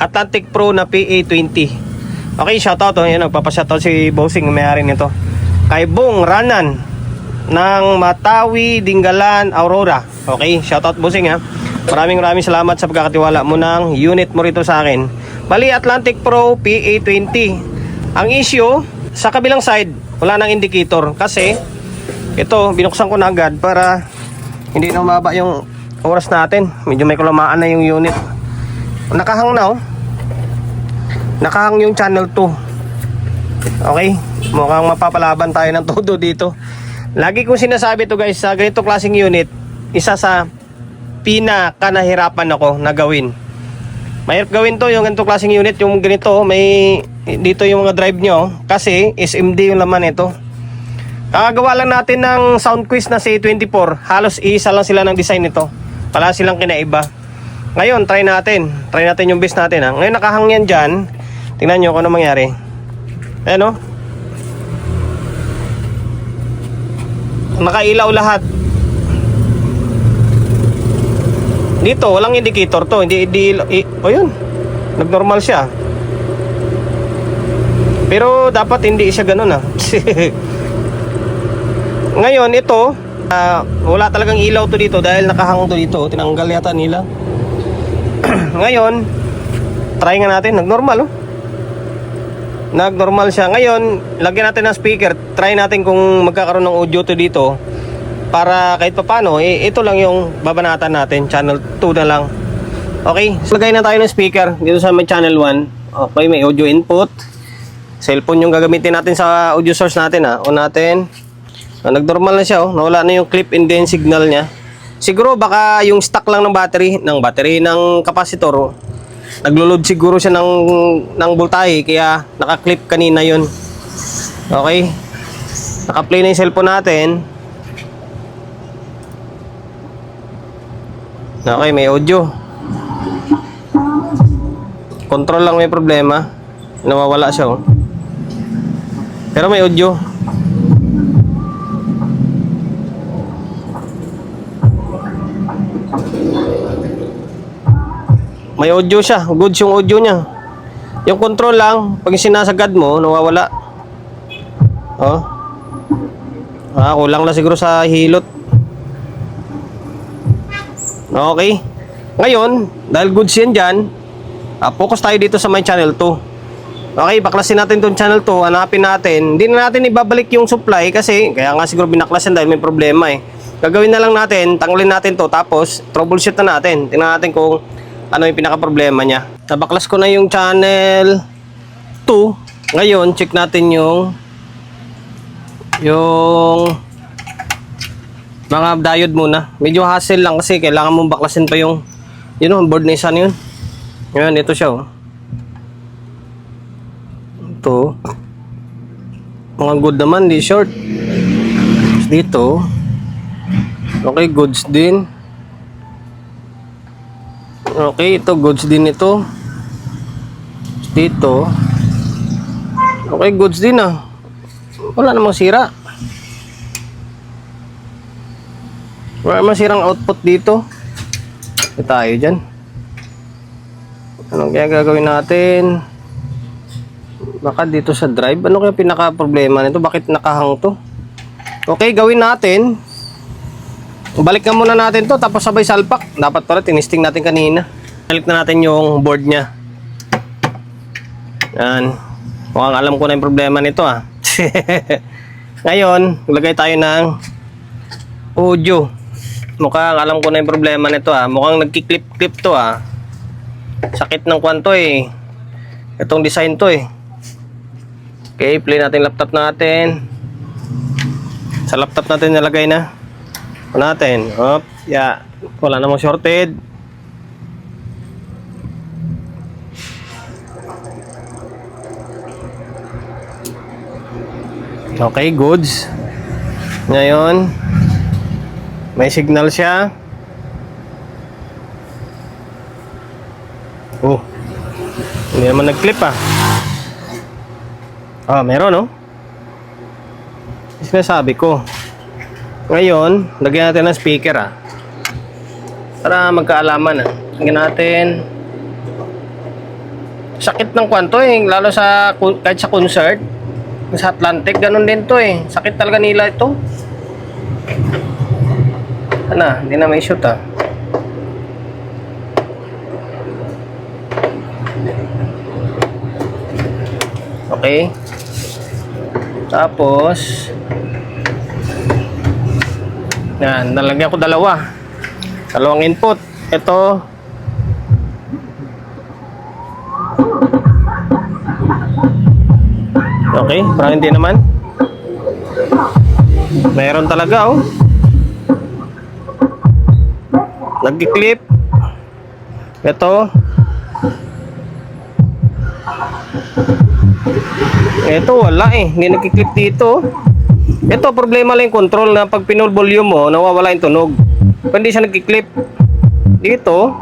Atlantic Pro na PA20. Okay, shoutout oh. Yan, nagpapashoutout si Bossing, may-ari nito. Kay Bong Ranan ng Matawi, Dingalan, Aurora. Okay, shoutout Bossing ha. Maraming maraming salamat sa pagkakatiwala mo ng unit mo rito sa akin. Bali, Atlantic Pro PA20. Ang issue, sa kabilang side, wala nang indicator. Kasi, ito, binuksan ko na agad para hindi na umaba yung oras natin. Medyo may kulamaan na yung unit. Nakahang na oh. Nakahang yung channel 2. Okay? Mukhang mapapalaban tayo ng todo dito. Lagi kong sinasabi to guys, sa ganito klaseng unit, isa sa pinaka nahirapan ako na gawin. Mahirap gawin to yung ganito klaseng unit, yung ganito, may dito yung mga drive nyo kasi SMD yung laman ito. Kakagawa lang natin ng sound quiz na C24. Halos isa lang sila ng design nito. Wala silang kinaiba. Ngayon, try natin. Try natin yung base natin. Ha? Ngayon, nakahang yan dyan. Tingnan nyo kung ano mangyari. Ayan o. Nakailaw lahat. Dito, walang indicator to. Hindi, hindi, i, o yun. Nagnormal siya. Pero dapat hindi siya ganun ah. Ngayon, ito, ah, wala talagang ilaw to dito dahil nakahang to dito. Tinanggal yata nila. Ngayon, try nga natin. Nagnormal oh. Nagnormal siya. Ngayon, lagyan natin ng speaker. Try natin kung magkakaroon ng audio to dito. Para kahit papano, eh, ito lang yung babanatan natin. Channel 2 na lang. Okay, so, lagay na tayo ng speaker dito sa may channel 1. Okay, may audio input. Cellphone yung gagamitin natin sa audio source natin ha. O natin. Ah, nagnormal na siya oh. Nawala na yung clip and gain signal niya. Siguro baka yung stock lang ng battery, ng battery ng kapasitor. oh. Naglo-load siguro siya ng ng voltahe kaya naka-clip kanina 'yon. Okay? Naka-play na yung cellphone natin. Okay, may audio. Control lang may problema. Nawawala siya oh. Pero may audio. May audio siya. Goods yung audio niya. Yung control lang, pag sinasagad mo, nawawala. Oh. Ah, kulang na siguro sa hilot. Okay. Ngayon, dahil goods yan dyan, ah, focus tayo dito sa my channel 2. Okay, baklasin natin tong channel 2, hanapin natin. Hindi na natin ibabalik yung supply kasi, kaya nga siguro binaklasin dahil may problema eh. Gagawin na lang natin, tanggalin natin to tapos troubleshoot na natin. Tingnan natin kung ano yung pinaka problema niya. Nabaklas ko na yung channel 2. Ngayon, check natin yung yung mga diode muna. Medyo hassle lang kasi kailangan mong baklasin pa yung yun oh, board na isa na yun. Ngayon, ito siya oh. Ito. Mga good naman, di short. Dito. Okay, goods din. Okay, ito goods din ito. Dito. Okay, goods din ah. Wala namang sira. Wala namang sirang output dito. Ito tayo dyan. Anong kaya gagawin natin? Baka dito sa drive. Ano kaya pinaka problema nito? Bakit nakahang to? Okay, gawin natin. Balik na muna natin to tapos sabay salpak. Dapat pala tinisting natin kanina. Balik na natin yung board niya. Yan. Mukhang alam ko na yung problema nito ah. Ngayon, lagay tayo ng audio. Mukhang alam ko na yung problema nito ah. Mukhang nagki-clip-clip to ah. Sakit ng kwanto eh. Itong design to eh. Okay, play natin laptop natin. Sa laptop natin nalagay na. Natin? Hop, ya. Wala namang shorted. Okay, goods. Ngayon, may signal siya. Oh. Hindi naman nag-clip ah. Ah, meron no? Sinasabi ko. Ngayon, lagyan natin ng speaker ah. Para magkaalaman ah. Lagyan natin. Sakit ng kwanto eh, lalo sa kahit sa concert. Sa Atlantic, ganun din to eh. Sakit talaga nila ito. Ano, hindi na may shoot ah. Okay. Tapos, yan, nalagyan ko dalawa. Dalawang input. Ito, Okay, parang hindi naman. Meron talaga oh. Nagki-clip. Ito. Ito wala eh. Hindi nagki-clip dito. Ito problema lang yung control na pag pinul volume mo, nawawala yung tunog. Hindi siya nagki-clip. Dito.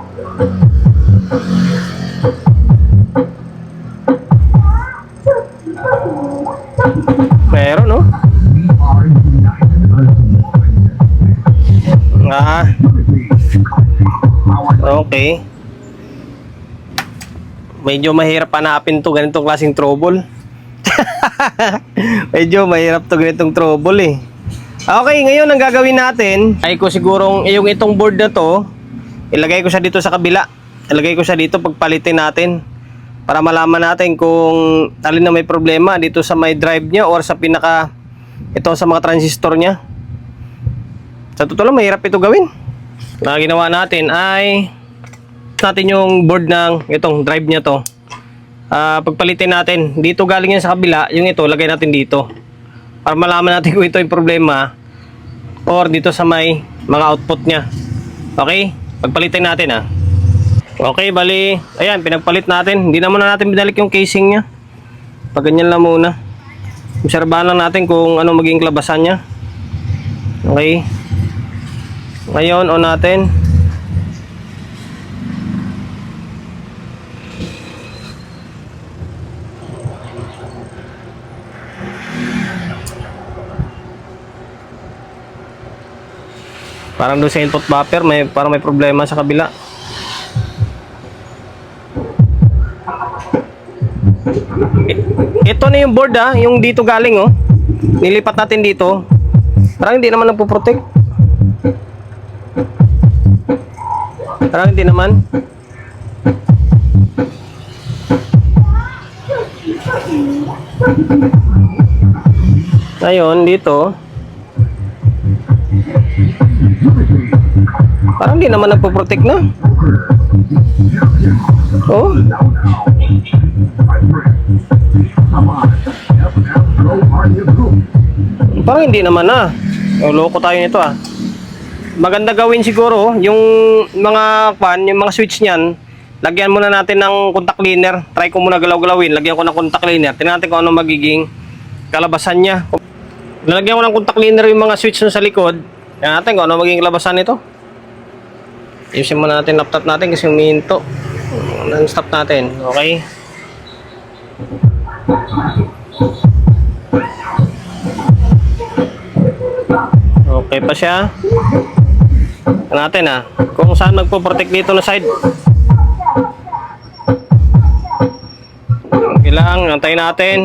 Meron no? Ah. Okay. Medyo mahirap hanapin to ganitong klaseng trouble. Medyo mahirap to ganitong trouble eh. Okay, ngayon ang gagawin natin ay ko sigurong yung itong board na to, ilagay ko siya dito sa kabila. Ilagay ko siya dito pagpalitin natin para malaman natin kung alin na may problema dito sa may drive niya or sa pinaka ito sa mga transistor niya. Sa totoo lang, mahirap ito gawin. Na ginawa natin ay natin yung board ng itong drive niya to. Ah, pagpalitin natin, dito galing yan sa kabila, yung ito lagay natin dito. Para malaman natin kung ito yung problema or dito sa may mga output niya. Okay? Pagpalitin natin ah. Okay, bali, ayan, pinagpalit natin. Hindi na muna natin binalik yung casing niya. Pag ganyan lang muna. Obserbahan lang natin kung ano maging klabasan niya. Okay. Ngayon, on natin. Parang doon sa input buffer, may, parang may problema sa kabila. Ito na yung board ah, yung dito galing oh. Nilipat natin dito. Parang hindi naman nagpo-protect. Parang hindi naman. Ngayon, dito. Parang hindi naman nagpo-protect na. Oh. Parang hindi naman na. Oh, loko tayo nito ah. Maganda gawin siguro yung mga pan, yung mga switch niyan. Lagyan muna natin ng contact cleaner. Try ko muna galaw-galawin. Lagyan ko ng contact cleaner. Tingnan natin kung ano magiging kalabasan niya. Lalagyan ko ng contact cleaner yung mga switch sa likod. Tingnan natin kung ano magiging kalabasan nito. Ayusin muna natin laptop natin kasi humihinto. Non-stop natin. Okay? Okay pa siya. Natin ah. Kung saan magpo-protect dito na side. Okay lang. Antayin natin.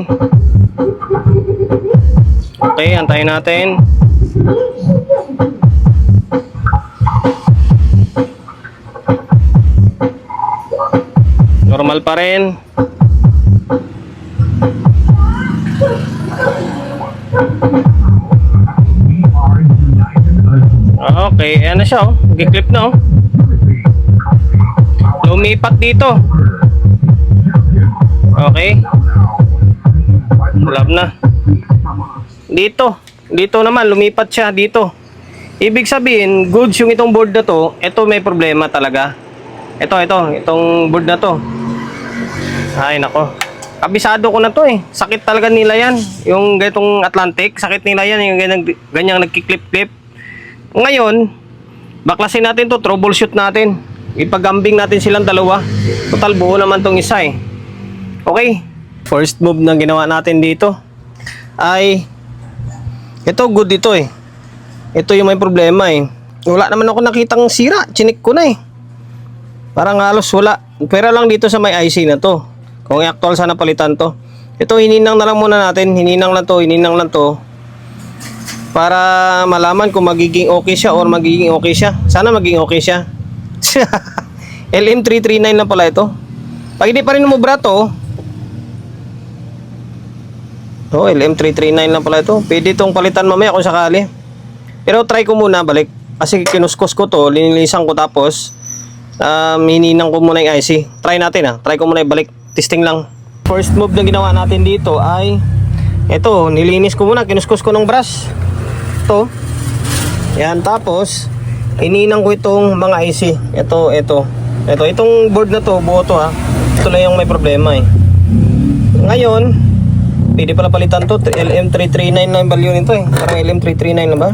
Okay, antayin natin. Pa rin. Okay, ayan na siya oh. Nag-clip na oh. Lumipat dito. Okay. Lab na. Dito. Dito naman, lumipat siya dito. Ibig sabihin, goods yung itong board na to, ito may problema talaga. Ito, ito, itong board na to. Ay, nako. Kabisado ko na to eh. Sakit talaga nila yan. Yung ganitong Atlantic, sakit nila yan. Yung ganyang, ganyang nagkiklip-clip. Ngayon, baklasin natin to, troubleshoot natin. Ipagambing natin silang dalawa. Total buo naman tong isa eh. Okay. First move na ginawa natin dito ay ito good dito eh. Ito yung may problema eh. Wala naman ako nakitang sira. Chinik ko na eh. Parang halos wala. Pero lang dito sa may IC na to. Kung i-actual sana palitan to. Ito hininang na lang muna natin. Hininang lang to, hininang lang to. Para malaman kung magiging okay siya or magiging okay siya. Sana maging okay siya. LM339 lang pala ito. Pag hindi pa rin umubra to, Oh, LM339 lang pala ito. Pwede itong palitan mamaya kung sakali. Pero try ko muna balik. Kasi kinuskos ko to, linilisan ko tapos um, hininang ko muna yung IC. Try natin ah. Try ko muna ibalik. Testing lang. First move na ginawa natin dito ay ito, nilinis ko muna, kinuskos ko ng brush. Ito. Yan, tapos hininang ko itong mga IC. Ito, ito. Ito, itong board na to, buo to ha. Ito lang yung may problema eh. Ngayon, Pwede pala palitan to. LM339 na yung value nito eh. Parang LM339 na ba?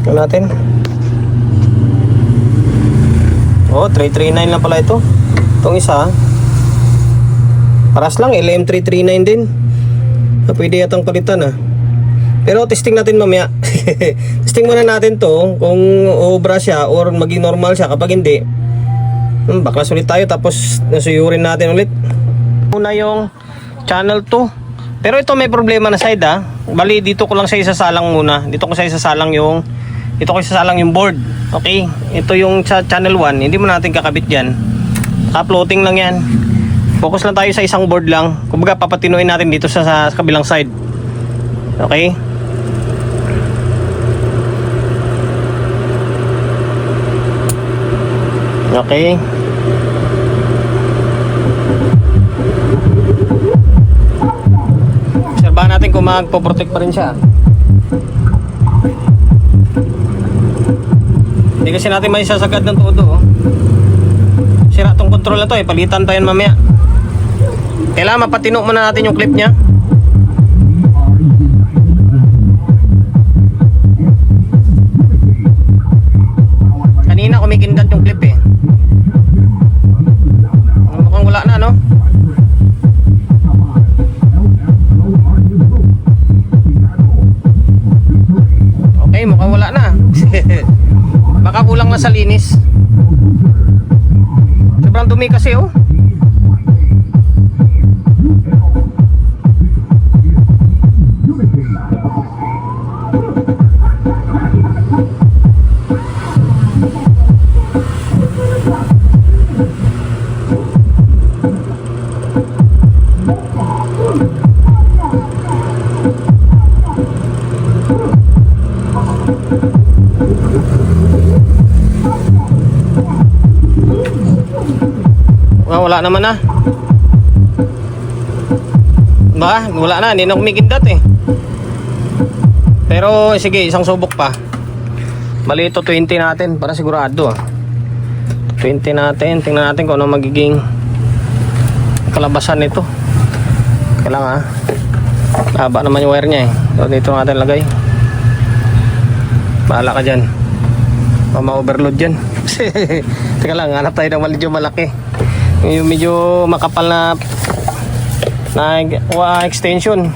Tignan natin. Oh, 339 lang pala ito. Itong isa. Paras lang, LM339 din. Ah, pwede yatang palitan ah. Pero testing natin mamaya. testing muna natin to kung obra siya or maging normal siya. Kapag hindi, hmm, baklas ulit tayo tapos nasuyurin natin ulit. Muna yung channel 2. Pero ito may problema na side ah. Bali dito ko lang siya isasalang muna. Dito ko siya isasalang yung dito ko isasalang yung board. Okay? Ito yung channel 1. Hindi mo natin kakabit diyan. Uploading lang 'yan. Focus lang tayo sa isang board lang. Kumbaga papatinuin natin dito sa, sa kabilang side. Okay? Okay. Obserbahan natin kung magpo-protect pa rin siya. Hindi kasi natin may sasagad ng todo. Oh. Sira tong control na to eh. Palitan pa yan mamaya. Kailangan mapatino muna natin yung clip niya. Kanina kumikindat yung clip eh. Mukhang wala na no? Okay, mukhang wala na. Baka kulang na sa linis. Sobrang dumi kasi oh. Wala naman na. Ba, wala na, hindi na kumikindat eh. Pero sige, isang subok pa. Mali ito 20 natin para sigurado ah. 20 natin, tingnan natin kung ano magiging kalabasan nito. Kailangan ah. Haba naman yung wire niya eh. So, dito natin lagay. Bahala ka dyan. Ma-overload dyan. Teka lang, hanap tayo ng medyo malaki. Yung medyo makapal na na uh, extension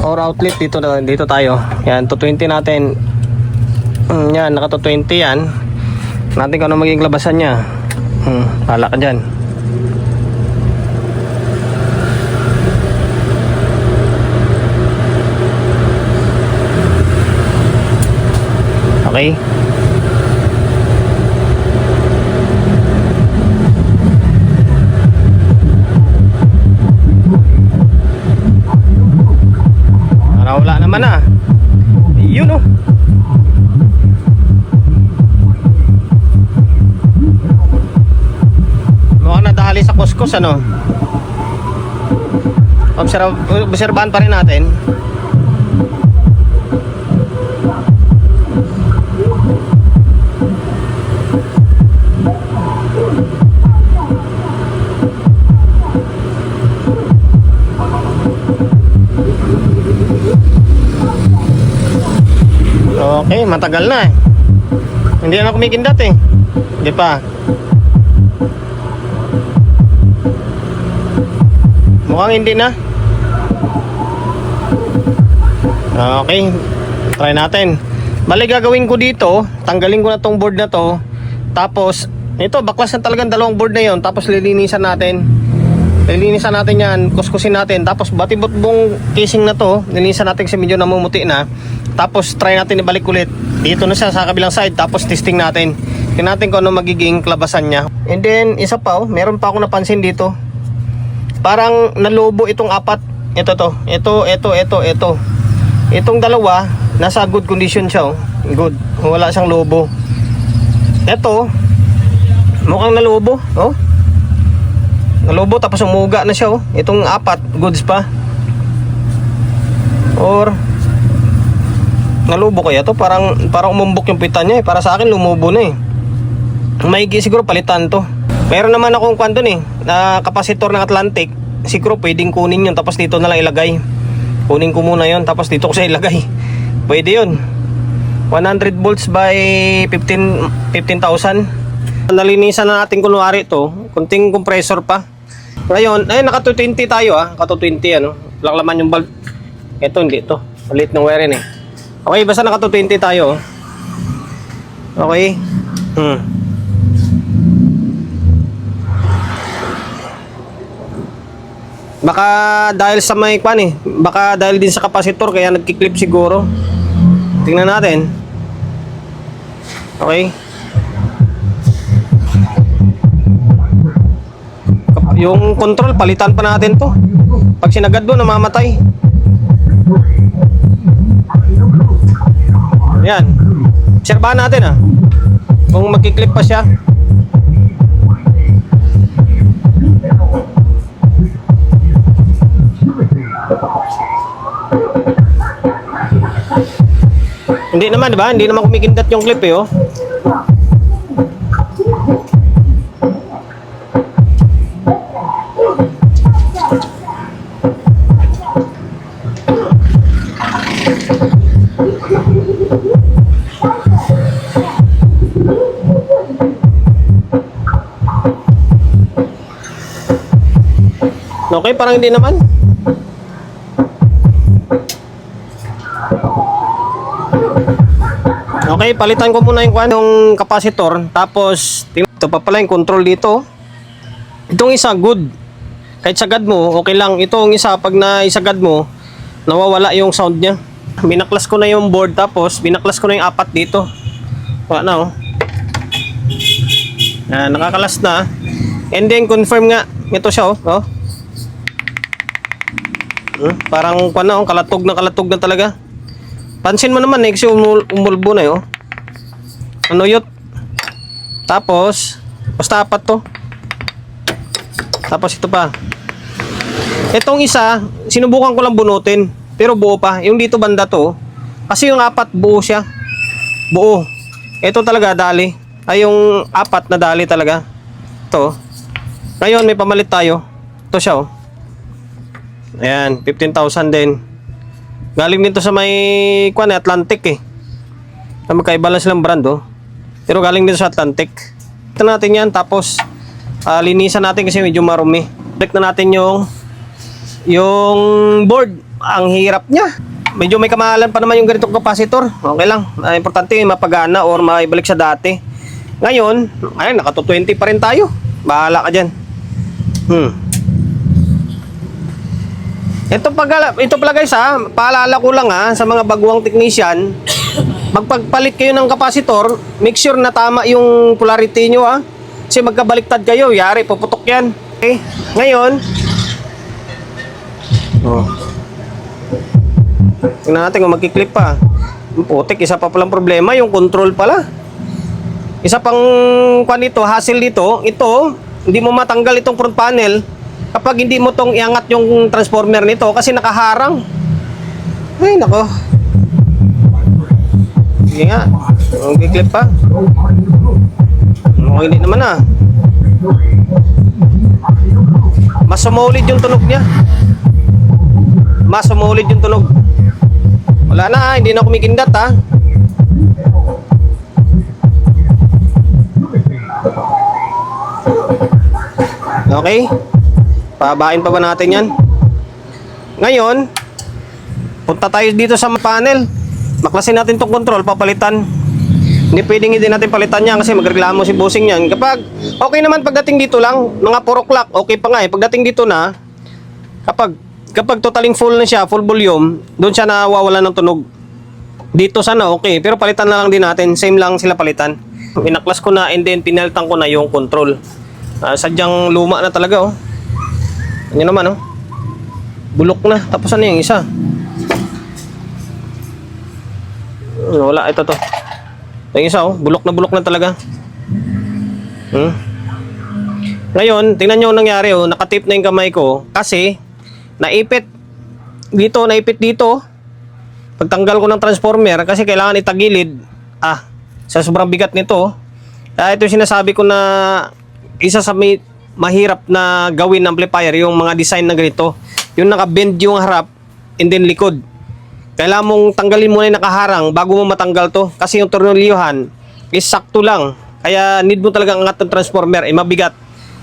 or outlet dito na dito tayo. Yan, 220 natin. Mm, yan, naka 220 yan. Natin kung ano magiging labasan niya. Hmm, bahala ka dyan. Okay. Ano. Observ obserbahan pa rin natin. Okay, matagal na eh. Hindi na kumikindat eh. Hindi pa. Mukhang hindi na. Okay, try natin. Bali gagawin ko dito, tanggalin ko na tong board na to. Tapos, ito, baklas na talagang dalawang board na yon Tapos lilinisan natin. Lilinisan natin yan, kuskusin natin. Tapos batibot buong casing na to, lilinisan natin kasi medyo namumuti na. Tapos try natin ibalik ulit. Dito na siya sa kabilang side. Tapos testing natin. Tingnan natin kung ano magiging klabasan niya. And then, isa pa oh, meron pa ako napansin dito. Parang nalubo itong apat. Ito to. Ito, ito, ito, ito. Itong dalawa, nasa good condition siya oh. Good. Wala siyang lobo. Ito, mukhang nalubo. Oh. Nalubo tapos umuga na siya oh. Itong apat, goods pa. Or nalubo kaya to parang parang umumbok yung pita niya eh. Para sa akin lumubo na eh. Maigi siguro palitan to. Meron naman akong kwan dun eh, na kapasitor ng Atlantic. Siguro pwedeng kunin yun tapos dito na lang ilagay. Kunin ko muna yun tapos dito ko siya ilagay. Pwede yun. 100 volts by 15 15,000. Nalinisan na natin kunwari ito. Kunting compressor pa. Ngayon, ay naka 220 tayo ah. Naka 220 ano. Walang laman yung bulb. Ito hindi ito. Maliit ng wiring eh. Okay, basta naka 220 tayo. oh. Okay. Hmm. Baka dahil sa may kwan eh. Baka dahil din sa kapasitor kaya nagkiklip siguro. Tingnan natin. Okay. Yung control, palitan pa natin to. Pag sinagad doon, namamatay. Yan. Obserbahan natin ah. Kung magkiklip pa siya. Hindi naman, di ba? Hindi naman kumikindat yung clip eh, oh. Okay, parang hindi naman. Okay, palitan ko muna yung, yung kapasitor. Tapos, ito pa pala yung control dito. Itong isa, good. Kahit sagad mo, okay lang. Itong isa, pag naisagad mo, nawawala yung sound niya. Binaklas ko na yung board, tapos binaklas ko na yung apat dito. Wala na, oh. Yan, nakakalas na. And then, confirm nga. Ito siya, oh. oh. Hmm, parang, kwan na, oh, kalatog na kalatog na talaga. Pansin mo naman eh, kasi umul umulbo na yun. Ano yun? Tapos, basta apat to. Tapos ito pa. Itong isa, sinubukan ko lang bunutin. Pero buo pa. Yung dito banda to, kasi yung apat buo siya. Buo. Ito talaga dali. Ay yung apat na dali talaga. Ito. Ngayon may pamalit tayo. Ito siya oh. Ayan, 15,000 din. Galing dito sa may kwan eh, Atlantic eh. Magkaiba lang silang brand oh. Pero galing dito sa Atlantic. Ito natin yan tapos ah, linisan natin kasi medyo marumi. Check na natin yung yung board. Ang hirap niya. Medyo may kamahalan pa naman yung ganitong capacitor. Okay lang. Ah, importante mapagana or maibalik sa dati. Ngayon, ayun, naka 220 pa rin tayo. Bahala ka dyan. Hmm. Ito pag ito pala guys ha, paalala ko lang ha sa mga baguang technician, magpagpalit kayo ng kapasitor, make sure na tama yung polarity nyo ha. Kasi magkabaliktad kayo, yari, puputok yan. Okay? Ngayon, oh. Tingnan natin kung magkiklip pa. Putik, isa pa palang problema, yung control pala. Isa pang kwan dito, hassle dito, ito, hindi mo matanggal itong front panel kapag hindi mo tong iangat yung transformer nito kasi nakaharang. Ay, nako. Sige nga. Ang clip pa. Okay, hindi naman ah. Mas sumulid yung tunog niya. Mas sumulid yung tunog. Wala na ah, hindi na kumikindat ah. Okay? Pabain pa ba natin yan? Ngayon, punta tayo dito sa panel. Maklasin natin tong control, papalitan. Hindi pwedeng hindi natin palitan yan kasi magreklamo si bossing yan. Kapag okay naman pagdating dito lang, mga 4 o'clock, okay pa nga eh. Pagdating dito na, kapag kapag totaling full na siya, full volume, doon siya nawawala ng tunog. Dito sana okay, pero palitan na lang din natin. Same lang sila palitan. Inaklas ko na and then pinalitan ko na yung control. Ah, sadyang luma na talaga oh. Ano naman oh. Bulok na. Tapos ano yung isa? Hmm, Wala, ito to. Yung isa oh, bulok na bulok na talaga. Hmm? Ngayon, tingnan nyo ang nangyari oh, nakatip na yung kamay ko kasi naipit dito, naipit dito. Pagtanggal ko ng transformer kasi kailangan itagilid. Ah, sa sobrang bigat nito. Ah, ito sinasabi ko na isa sa may mahirap na gawin ng amplifier yung mga design na ganito. Yung naka-bend yung harap and then likod. Kailangan mong tanggalin muna yung nakaharang bago mo matanggal to. Kasi yung tornilyohan is sakto lang. Kaya need mo talaga angat ng transformer. Eh, mabigat.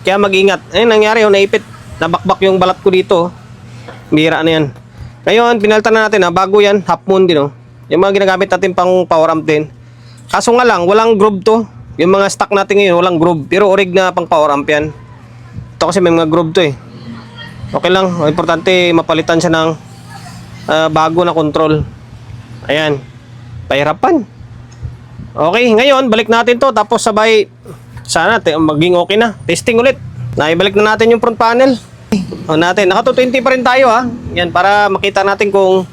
Kaya mag-ingat. Ayun, nangyari yung naipit. Nabakbak yung balat ko dito. Bira na yan. Ngayon, pinalitan na natin ha. Bago yan, half moon din oh. Yung mga ginagamit natin pang power amp din. Kaso nga lang, walang groove to. Yung mga stock natin ngayon, walang groove. Pero orig na pang power amp yan. Ito kasi may mga groove to eh. Okay lang. Ang Importante, mapalitan siya ng ah, bago na control. Ayan. Pahirapan. Okay, ngayon, balik natin to. Tapos sabay, sana maging okay na. Testing ulit. Naibalik na natin yung front panel. O natin, naka 220 pa rin tayo ha. Yan, para makita natin kung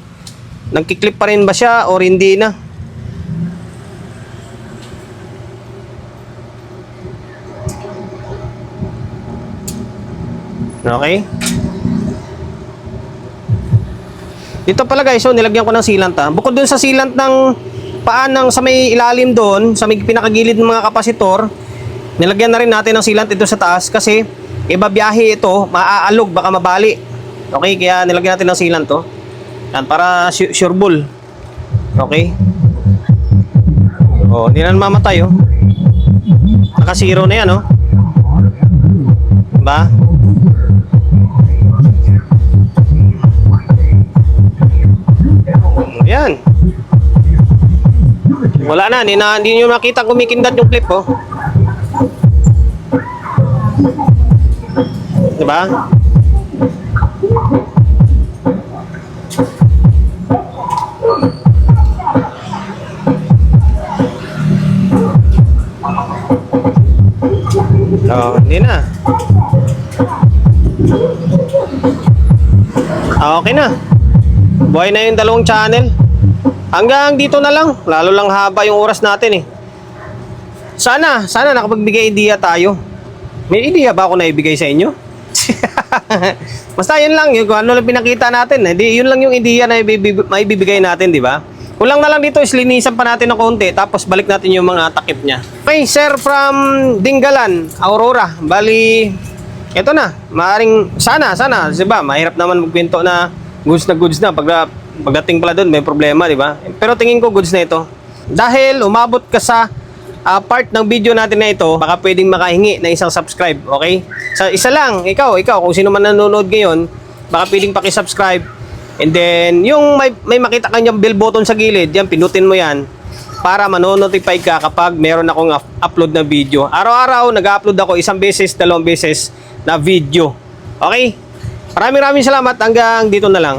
nagkiklip pa rin ba siya or hindi na. Okay. Dito pala guys, so nilagyan ko ng sealant ha. Bukod dun sa sealant ng paan ng sa may ilalim doon, sa may pinakagilid ng mga kapasitor, nilagyan na rin natin ng sealant ito sa taas kasi iba biyahe ito, maaalog, baka mabali. Okay, kaya nilagyan natin ng sealant to. Yan, para su- sure bull. Okay. Oh, hindi na mamatay oh. Naka zero na yan oh. Diba? Yan. Wala na, hindi na hindi niyo makita kumikindat yung clip oh. Diba? Oh, hindi na. Ah, okay na. Buhay na yung dalawang channel. Hanggang dito na lang. Lalo lang haba yung oras natin eh. Sana, sana nakapagbigay idea tayo. May idea ba ako na ibigay sa inyo? Basta yun lang, yung kung ano lang pinakita natin. Hindi, yun lang yung idea na ibibig- maibibigay natin, di ba? Kulang na lang dito is linisan pa natin ng konti tapos balik natin yung mga takip niya. Okay, sir from Dingalan, Aurora. Bali, ito na. Maaring, sana, sana, di? Mahirap naman magkwento na goods na goods na. Pag, pagdating pala doon, may problema, di ba? Pero tingin ko goods na ito. Dahil umabot ka sa ah, part ng video natin na ito, baka pwedeng makahingi ng isang subscribe, okay? Sa isa lang, ikaw, ikaw, kung sino man nanonood ngayon, baka pwedeng paki-subscribe. And then, yung may, may makita kanyang bell button sa gilid, yan, pinutin mo yan para manonotify ka kapag meron akong up- upload na video. Araw-araw, nag-upload ako isang beses, dalawang beses na video. Okay? Maraming maraming salamat. Hanggang dito na lang.